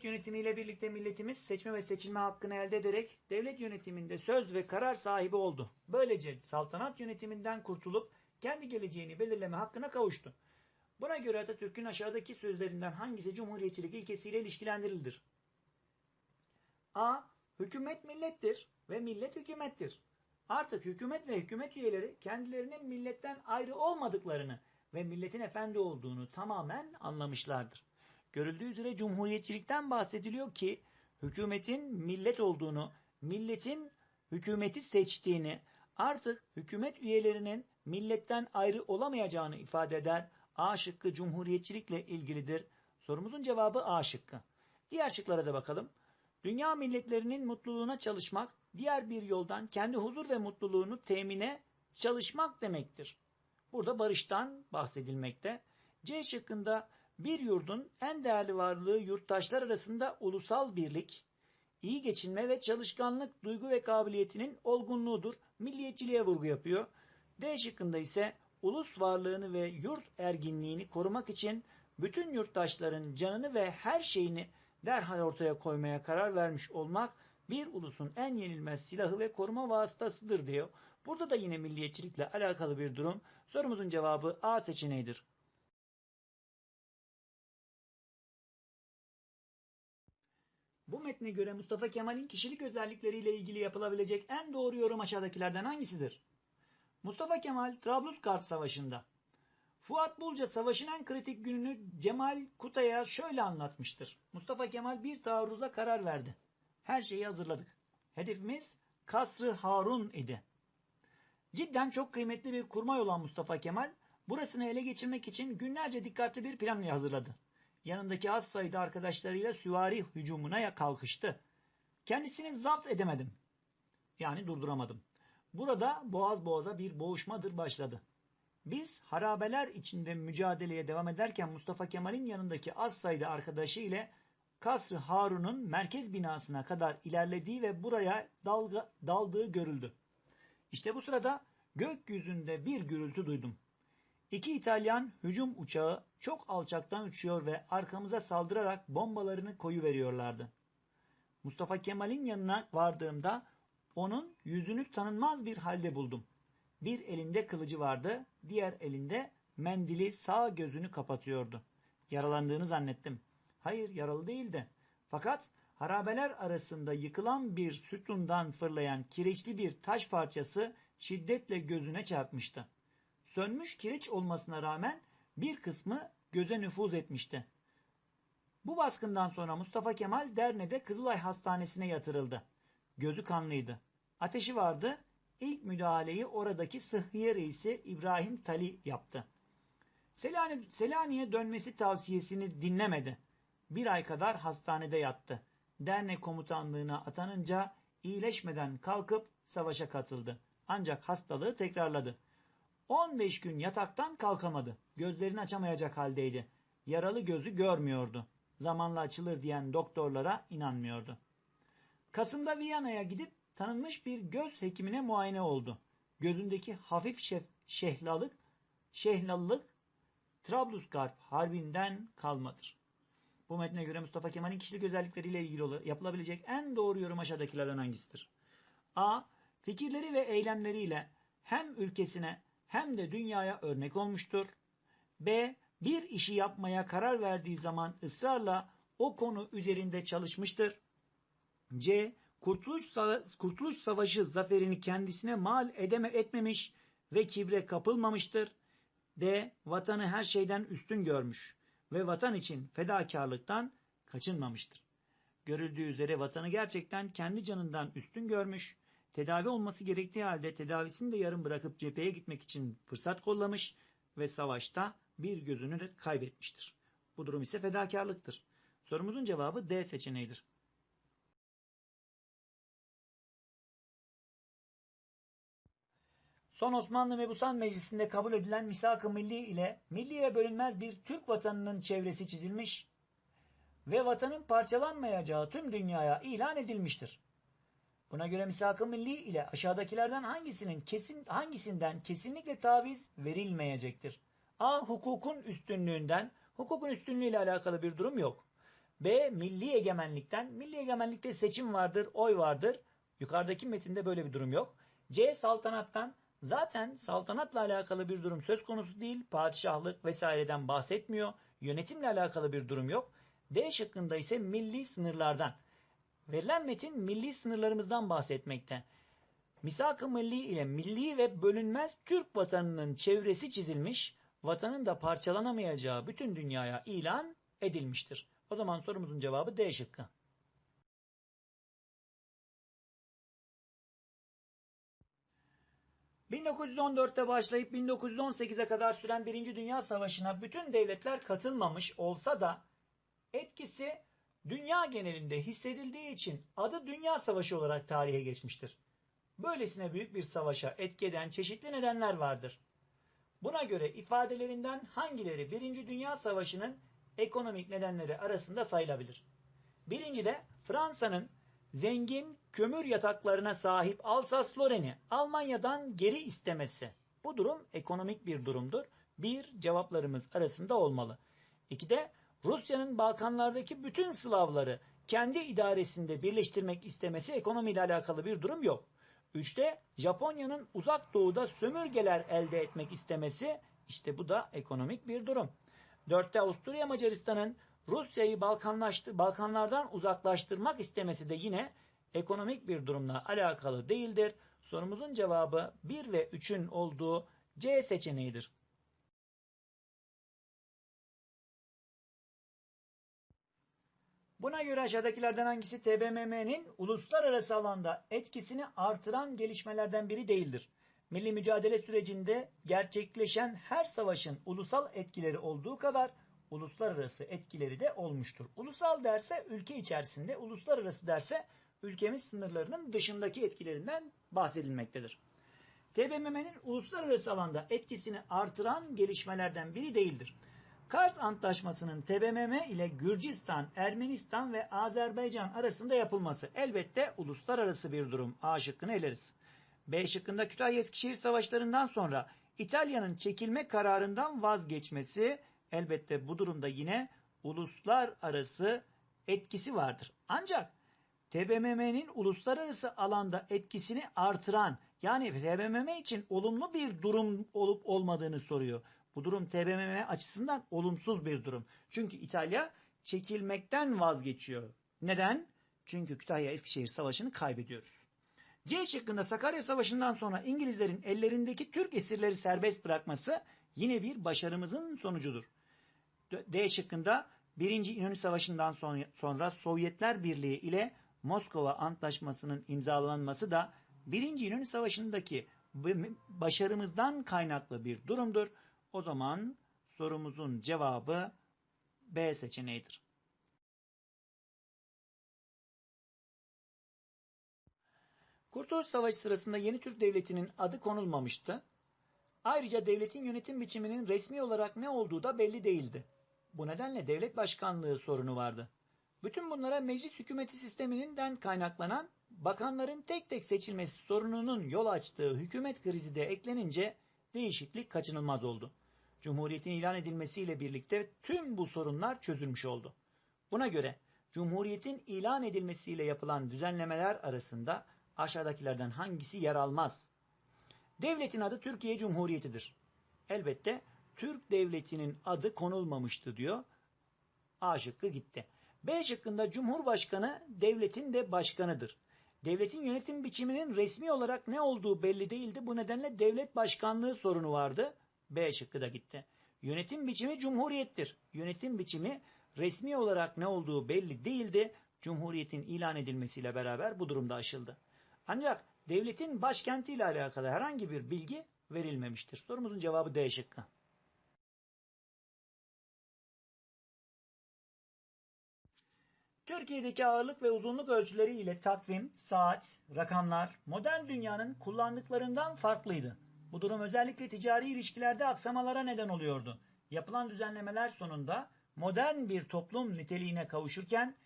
Cumhuriyet yönetimiyle birlikte milletimiz seçme ve seçilme hakkını elde ederek devlet yönetiminde söz ve karar sahibi oldu. Böylece saltanat yönetiminden kurtulup kendi geleceğini belirleme hakkına kavuştu. Buna göre Atatürk'ün aşağıdaki sözlerinden hangisi cumhuriyetçilik ilkesiyle ilişkilendirilir? A. Hükümet millettir ve millet hükümettir. Artık hükümet ve hükümet üyeleri kendilerinin milletten ayrı olmadıklarını ve milletin efendi olduğunu tamamen anlamışlardır. Görüldüğü üzere cumhuriyetçilikten bahsediliyor ki hükümetin millet olduğunu, milletin hükümeti seçtiğini, artık hükümet üyelerinin milletten ayrı olamayacağını ifade eder. A şıkkı cumhuriyetçilikle ilgilidir. Sorumuzun cevabı A şıkkı. Diğer şıklara da bakalım. Dünya milletlerinin mutluluğuna çalışmak, diğer bir yoldan kendi huzur ve mutluluğunu temine çalışmak demektir. Burada barıştan bahsedilmekte. C şıkkında bir yurdun en değerli varlığı yurttaşlar arasında ulusal birlik, iyi geçinme ve çalışkanlık duygu ve kabiliyetinin olgunluğudur. Milliyetçiliğe vurgu yapıyor. D şıkkında ise ulus varlığını ve yurt erginliğini korumak için bütün yurttaşların canını ve her şeyini derhal ortaya koymaya karar vermiş olmak bir ulusun en yenilmez silahı ve koruma vasıtasıdır diyor. Burada da yine milliyetçilikle alakalı bir durum. Sorumuzun cevabı A seçeneğidir. Bu metne göre Mustafa Kemal'in kişilik özellikleriyle ilgili yapılabilecek en doğru yorum aşağıdakilerden hangisidir? Mustafa Kemal Trablusgarp Savaşı'nda Fuat Bulca savaşın en kritik gününü Cemal Kutay'a şöyle anlatmıştır. Mustafa Kemal bir taarruza karar verdi. Her şeyi hazırladık. Hedefimiz Kasrı Harun idi. Cidden çok kıymetli bir kurmay olan Mustafa Kemal burasını ele geçirmek için günlerce dikkatli bir plan hazırladı. Yanındaki az sayıda arkadaşlarıyla süvari hücumuna kalkıştı. Kendisini zapt edemedim. Yani durduramadım. Burada boğaz boğaza bir boğuşmadır başladı. Biz harabeler içinde mücadeleye devam ederken Mustafa Kemal'in yanındaki az sayıda arkadaşı ile Kasr Harun'un merkez binasına kadar ilerlediği ve buraya dalga, daldığı görüldü. İşte bu sırada gökyüzünde bir gürültü duydum. İki İtalyan hücum uçağı çok alçaktan uçuyor ve arkamıza saldırarak bombalarını koyu veriyorlardı. Mustafa Kemal'in yanına vardığımda onun yüzünü tanınmaz bir halde buldum. Bir elinde kılıcı vardı, diğer elinde mendili sağ gözünü kapatıyordu. Yaralandığını zannettim. Hayır yaralı değildi. Fakat harabeler arasında yıkılan bir sütundan fırlayan kireçli bir taş parçası şiddetle gözüne çarpmıştı. Sönmüş kireç olmasına rağmen bir kısmı göze nüfuz etmişti. Bu baskından sonra Mustafa Kemal Derne'de Kızılay Hastanesi'ne yatırıldı. Gözü kanlıydı. Ateşi vardı. İlk müdahaleyi oradaki sıhhiye reisi İbrahim Tali yaptı. Selani, Selanik'e dönmesi tavsiyesini dinlemedi. Bir ay kadar hastanede yattı. Dernek komutanlığına atanınca iyileşmeden kalkıp savaşa katıldı. Ancak hastalığı tekrarladı. 15 gün yataktan kalkamadı. Gözlerini açamayacak haldeydi. Yaralı gözü görmüyordu. Zamanla açılır diyen doktorlara inanmıyordu. Kasım'da Viyana'ya gidip tanınmış bir göz hekimine muayene oldu. Gözündeki hafif şef, şehlalık, şehlallık Trablusgarp harbinden kalmadır. Bu metne göre Mustafa Kemal'in kişilik özellikleriyle ilgili yapılabilecek en doğru yorum aşağıdakilerden hangisidir? A. Fikirleri ve eylemleriyle hem ülkesine hem de dünyaya örnek olmuştur. B. Bir işi yapmaya karar verdiği zaman ısrarla o konu üzerinde çalışmıştır. C. Kurtuluş, Kurtuluş Savaşı zaferini kendisine mal edeme etmemiş ve kibre kapılmamıştır. D. Vatanı her şeyden üstün görmüş ve vatan için fedakarlıktan kaçınmamıştır. Görüldüğü üzere vatanı gerçekten kendi canından üstün görmüş, tedavi olması gerektiği halde tedavisini de yarım bırakıp cepheye gitmek için fırsat kollamış ve savaşta bir gözünü de kaybetmiştir. Bu durum ise fedakarlıktır. Sorumuzun cevabı D seçeneğidir. Son Osmanlı Mebusan Meclisi'nde kabul edilen Misak-ı Milli ile milli ve bölünmez bir Türk vatanının çevresi çizilmiş ve vatanın parçalanmayacağı tüm dünyaya ilan edilmiştir. Buna göre Misak-ı Milli ile aşağıdakilerden hangisinin kesin hangisinden kesinlikle taviz verilmeyecektir? A. Hukukun üstünlüğünden, hukukun üstünlüğü ile alakalı bir durum yok. B. Milli egemenlikten. Milli egemenlikte seçim vardır, oy vardır. Yukarıdaki metinde böyle bir durum yok. C. Saltanattan. Zaten saltanatla alakalı bir durum söz konusu değil. Padişahlık vesaireden bahsetmiyor. Yönetimle alakalı bir durum yok. D şıkkında ise milli sınırlardan. Verilen metin milli sınırlarımızdan bahsetmekte. Misak-ı Milli ile milli ve bölünmez Türk vatanının çevresi çizilmiş, vatanın da parçalanamayacağı bütün dünyaya ilan edilmiştir. O zaman sorumuzun cevabı D şıkkı. ...1914'te başlayıp 1918'e kadar süren Birinci Dünya Savaşı'na bütün devletler katılmamış olsa da... ...etkisi dünya genelinde hissedildiği için adı Dünya Savaşı olarak tarihe geçmiştir. Böylesine büyük bir savaşa etki eden çeşitli nedenler vardır. Buna göre ifadelerinden hangileri Birinci Dünya Savaşı'nın ekonomik nedenleri arasında sayılabilir? Birinci de Fransa'nın zengin kömür yataklarına sahip Alsas-Lorraine'i Almanya'dan geri istemesi. Bu durum ekonomik bir durumdur. Bir cevaplarımız arasında olmalı. İki de Rusya'nın Balkanlardaki bütün Slavları kendi idaresinde birleştirmek istemesi ekonomiyle alakalı bir durum yok. Üçte Japonya'nın uzak doğuda sömürgeler elde etmek istemesi işte bu da ekonomik bir durum. Dörtte Avusturya Macaristan'ın Rusya'yı Balkanlardan uzaklaştırmak istemesi de yine ekonomik bir durumla alakalı değildir. Sorumuzun cevabı 1 ve 3'ün olduğu C seçeneğidir. Buna göre aşağıdakilerden hangisi TBMM'nin uluslararası alanda etkisini artıran gelişmelerden biri değildir? Milli mücadele sürecinde gerçekleşen her savaşın ulusal etkileri olduğu kadar uluslararası etkileri de olmuştur. Ulusal derse ülke içerisinde, uluslararası derse ülkemiz sınırlarının dışındaki etkilerinden bahsedilmektedir. TBMM'nin uluslararası alanda etkisini artıran gelişmelerden biri değildir. Kars Antlaşması'nın TBMM ile Gürcistan, Ermenistan ve Azerbaycan arasında yapılması elbette uluslararası bir durum. A şıkkını eleriz. B şıkkında Kütahya-Eskişehir savaşlarından sonra İtalya'nın çekilme kararından vazgeçmesi elbette bu durumda yine uluslararası etkisi vardır. Ancak TBMM'nin uluslararası alanda etkisini artıran yani TBMM için olumlu bir durum olup olmadığını soruyor. Bu durum TBMM açısından olumsuz bir durum. Çünkü İtalya çekilmekten vazgeçiyor. Neden? Çünkü Kütahya Eskişehir Savaşı'nı kaybediyoruz. C şıkkında Sakarya Savaşı'ndan sonra İngilizlerin ellerindeki Türk esirleri serbest bırakması yine bir başarımızın sonucudur. D şıkkında 1. İnönü Savaşı'ndan sonra Sovyetler Birliği ile Moskova Antlaşması'nın imzalanması da 1. İnönü Savaşı'ndaki başarımızdan kaynaklı bir durumdur. O zaman sorumuzun cevabı B seçeneğidir. Kurtuluş Savaşı sırasında Yeni Türk Devleti'nin adı konulmamıştı. Ayrıca devletin yönetim biçiminin resmi olarak ne olduğu da belli değildi. Bu nedenle devlet başkanlığı sorunu vardı. Bütün bunlara meclis hükümeti sisteminden kaynaklanan bakanların tek tek seçilmesi sorununun yol açtığı hükümet krizi de eklenince değişiklik kaçınılmaz oldu. Cumhuriyetin ilan edilmesiyle birlikte tüm bu sorunlar çözülmüş oldu. Buna göre Cumhuriyetin ilan edilmesiyle yapılan düzenlemeler arasında aşağıdakilerden hangisi yer almaz? Devletin adı Türkiye Cumhuriyeti'dir. Elbette Türk Devleti'nin adı konulmamıştı diyor. A şıkkı gitti. B şıkkında Cumhurbaşkanı devletin de başkanıdır. Devletin yönetim biçiminin resmi olarak ne olduğu belli değildi. Bu nedenle devlet başkanlığı sorunu vardı. B şıkkı da gitti. Yönetim biçimi cumhuriyettir. Yönetim biçimi resmi olarak ne olduğu belli değildi. Cumhuriyetin ilan edilmesiyle beraber bu durumda aşıldı. Ancak devletin başkentiyle alakalı herhangi bir bilgi verilmemiştir. Sorumuzun cevabı D şıkkı. Türkiye'deki ağırlık ve uzunluk ölçüleri ile takvim, saat, rakamlar modern dünyanın kullandıklarından farklıydı. Bu durum özellikle ticari ilişkilerde aksamalara neden oluyordu. Yapılan düzenlemeler sonunda modern bir toplum niteliğine kavuşurken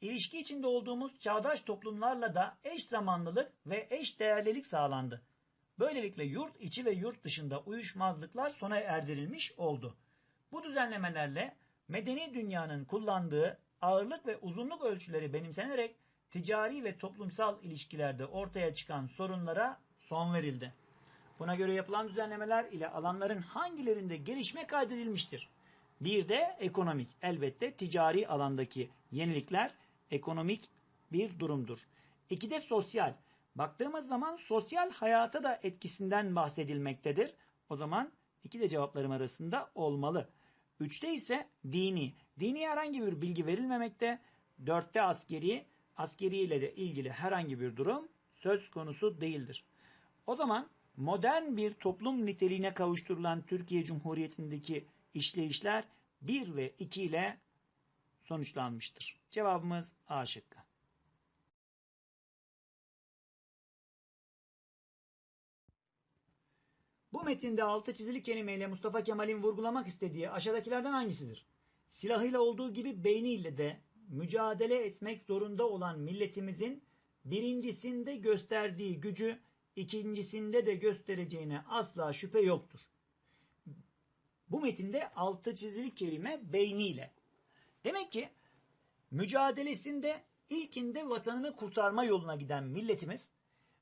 ilişki içinde olduğumuz çağdaş toplumlarla da eş zamanlılık ve eş değerlilik sağlandı. Böylelikle yurt içi ve yurt dışında uyuşmazlıklar sona erdirilmiş oldu. Bu düzenlemelerle medeni dünyanın kullandığı ağırlık ve uzunluk ölçüleri benimsenerek ticari ve toplumsal ilişkilerde ortaya çıkan sorunlara son verildi. Buna göre yapılan düzenlemeler ile alanların hangilerinde gelişme kaydedilmiştir? Bir de ekonomik. Elbette ticari alandaki yenilikler ekonomik bir durumdur. İki de sosyal. Baktığımız zaman sosyal hayata da etkisinden bahsedilmektedir. O zaman iki de cevaplarım arasında olmalı. Üçte ise dini. Dini herhangi bir bilgi verilmemekte. Dörtte askeri. Askeri ile de ilgili herhangi bir durum söz konusu değildir. O zaman modern bir toplum niteliğine kavuşturulan Türkiye Cumhuriyeti'ndeki işleyişler 1 ve 2 ile sonuçlanmıştır. Cevabımız A şıkkı. Bu metinde altı çizili kelimeyle Mustafa Kemal'in vurgulamak istediği aşağıdakilerden hangisidir? Silahıyla olduğu gibi beyniyle de mücadele etmek zorunda olan milletimizin birincisinde gösterdiği gücü ikincisinde de göstereceğine asla şüphe yoktur. Bu metinde altı çizili kelime beyniyle. Demek ki mücadelesinde ilkinde vatanını kurtarma yoluna giden milletimiz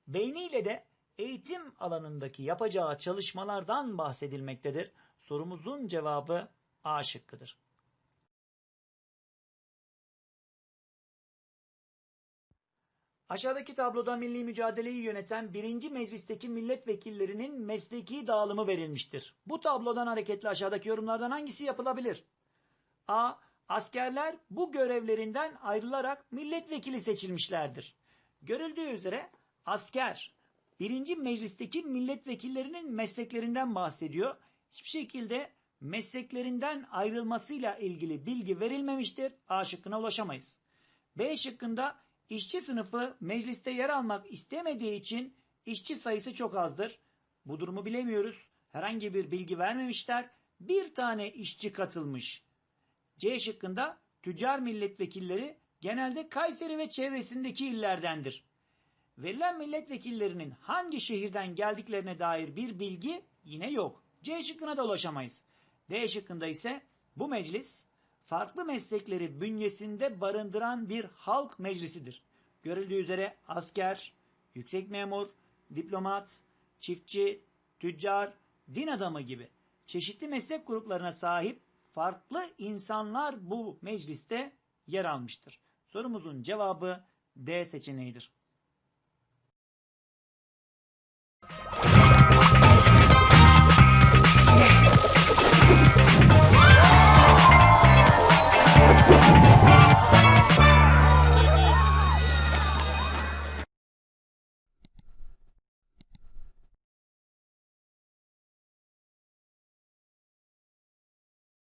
beyniyle de eğitim alanındaki yapacağı çalışmalardan bahsedilmektedir. Sorumuzun cevabı A şıkkıdır. Aşağıdaki tabloda milli mücadeleyi yöneten birinci meclisteki milletvekillerinin mesleki dağılımı verilmiştir. Bu tablodan hareketle aşağıdaki yorumlardan hangisi yapılabilir? A. Askerler bu görevlerinden ayrılarak milletvekili seçilmişlerdir. Görüldüğü üzere asker birinci meclisteki milletvekillerinin mesleklerinden bahsediyor. Hiçbir şekilde mesleklerinden ayrılmasıyla ilgili bilgi verilmemiştir. A şıkkına ulaşamayız. B şıkkında işçi sınıfı mecliste yer almak istemediği için işçi sayısı çok azdır. Bu durumu bilemiyoruz. Herhangi bir bilgi vermemişler. Bir tane işçi katılmış. C şıkkında tüccar milletvekilleri genelde Kayseri ve çevresindeki illerdendir. Verilen milletvekillerinin hangi şehirden geldiklerine dair bir bilgi yine yok. C şıkkına da ulaşamayız. D şıkkında ise bu meclis farklı meslekleri bünyesinde barındıran bir halk meclisidir. Görüldüğü üzere asker, yüksek memur, diplomat, çiftçi, tüccar, din adamı gibi çeşitli meslek gruplarına sahip farklı insanlar bu mecliste yer almıştır. Sorumuzun cevabı D seçeneğidir.